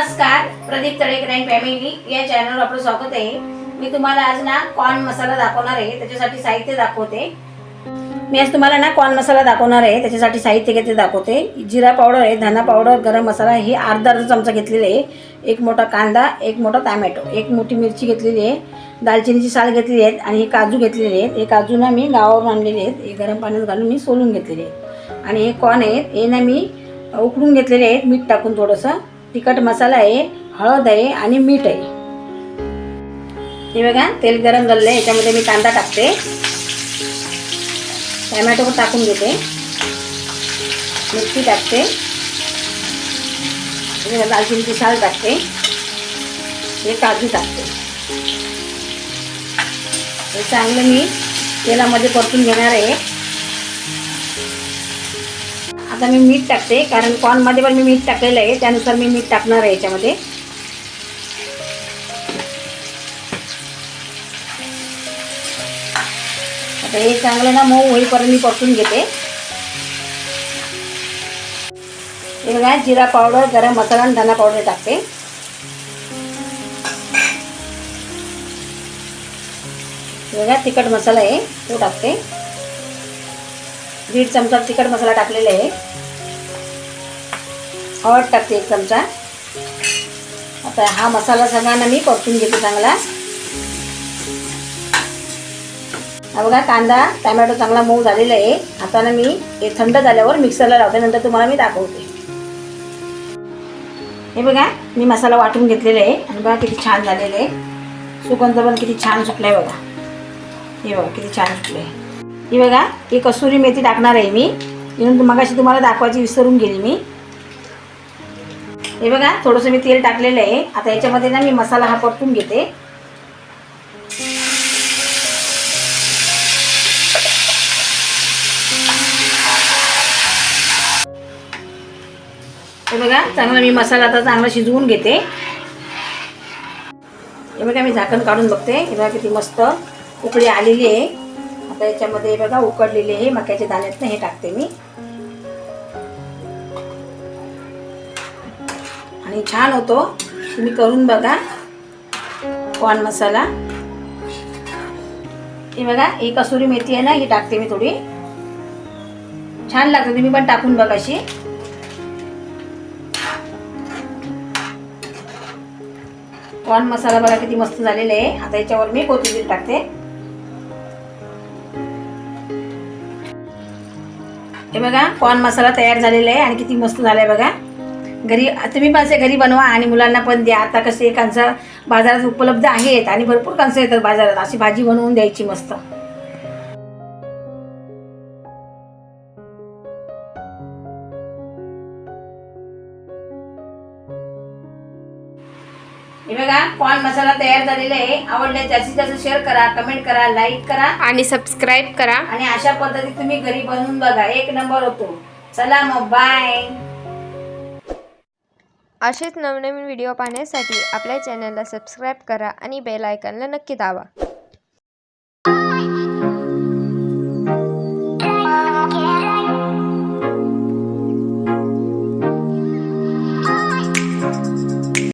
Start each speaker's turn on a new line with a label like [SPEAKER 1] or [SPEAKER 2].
[SPEAKER 1] नमस्कार Pradeep Talekar and family या चॅनलवर आपलं स्वागत आहे. मी तुम्हाला आज ना कॉर्न मसाला दाखवणार आहे. त्याच्यासाठी साहित्य दाखवते. मी आज तुम्हाला ना कॉर्न मसाला दाखवणार आहे. त्याच्यासाठी साहित्य घेते दाखवते. जिरा पावडर आहे धना पावडर गरम मसाला हे अर्धा अर्धा चमचा घेतलेले आहे. एक मोठा कांदा एक मोठा टॅमॅटो एक मोठी मिरची घेतलेली आहे. दालचिनीची साल घेतलेली आहेत आणि हे काजू घेतलेले आहेत. हे काजू ना मी गावावरून आणलेले आहेत. हे गरम पाण्यात घालून मी सोलून घेतलेले आहेत. आणि हे कॉर्न आहेत. हे ना मी उकडून घेतलेले आहेत. मीठ टाकून थोडंसं. तिखट मसाला आहे हळद आहे आणि मीठ आहे. हे बघा तेल गरम झालेलं आहे याच्यामध्ये मी कांदा टाकते. टॅमॅटो पण टाकून घेते. मिरची टाकते. दालचिनीची साल टाकते. हे काजू टाकते. हे चांगलं मी तेलामध्ये परतून घेणार आहे. आता मी मीठ टाकते कारण कॉर्नमध्ये पण मी मीठ टाकलेलं आहे त्यानुसार मी मीठ टाकणार आहे याच्यामध्ये. आता हे चांगलं ना मऊ होईपर्यंत मी परतून घेते. हे बघा जिरा पावडर गरम मसाला आणि धना पावडर टाकते. वेगळा बघा तिखट मसाला आहे तो टाकते. दीड चमचा तिखट मसाला टाकलेला आहे. हळद टाकते एक चमचा. आता हा मसाला सगळ्यांना मी परतून घेते चांगला. हा बघा कांदा टॅमॅटो चांगला मऊ झालेला आहे. आता ना मी हे थंड झाल्यावर मिक्सरला लावते नंतर तुम्हाला मी दाखवते. हे बघा मी मसाला वाटून घेतलेला आहे आणि बघा किती छान झालेलं आहे. सुगंध पण किती छान सुटला आहे बघा. हे बघा किती छान सुटलं आहे ही बघा ही कसुरी मेथी टाकणार आहे मी. म्हणून मगाशी तुम्हाला दाखवायची विसरून गेली मी. हे बघा थोडंसं मी तेल टाकलेलं आहे. आता याच्यामध्ये ना मी मसाला हा परतून घेते. हे बघा चांगला मी मसाला आता चांगला शिजवून घेते. हे बघा मी झाकण काढून बघते. हे बघा किती मस्त उकळी आलेली आहे. आता याच्यामध्ये बघा उकडलेले हे मक्याचे दाण्यात हे टाकते मी. आणि छान होतो. तुम्ही करून बघा. कॉर्न मसाला? हे बघा ही कसुरी मेथी आहे ना ही टाकते मी थोडी. छान लागते तुम्ही पण टाकून बघा अशी. कॉर्न मसाला बघा किती मस्त झालेला आहे. आता याच्यावर मी कोथिंबीर टाकते. हे बघा कॉर्न मसाला तयार झालेला आहे आणि किती मस्त झाला आहे बघा. घरी तुम्ही पण असे घरी बनवा आणि मुलांना पण द्या. आता कसे कणसं बाजारात उपलब्ध आहेत आणि भरपूर कणसं येतात बाजारात. अशी भाजी बनवून द्यायची मस्त. हे बघा कॉर्न मसाला तयार झालेला आहे. आवडले जास्तीत जास्त शेअर करा कमेंट करा लाईक करा.
[SPEAKER 2] आणि सबस्क्राईब करा.
[SPEAKER 1] आणि अशा पद्धतीत तुम्ही घरी बनवून बघा. एक नंबर होतो. चला मग बाय
[SPEAKER 2] असेच नवनवीन व्हिडिओ पाहण्यासाठी आपल्या चॅनलला सबस्क्राईब करा आणि बेल आयकॉनला नक्की दाबा.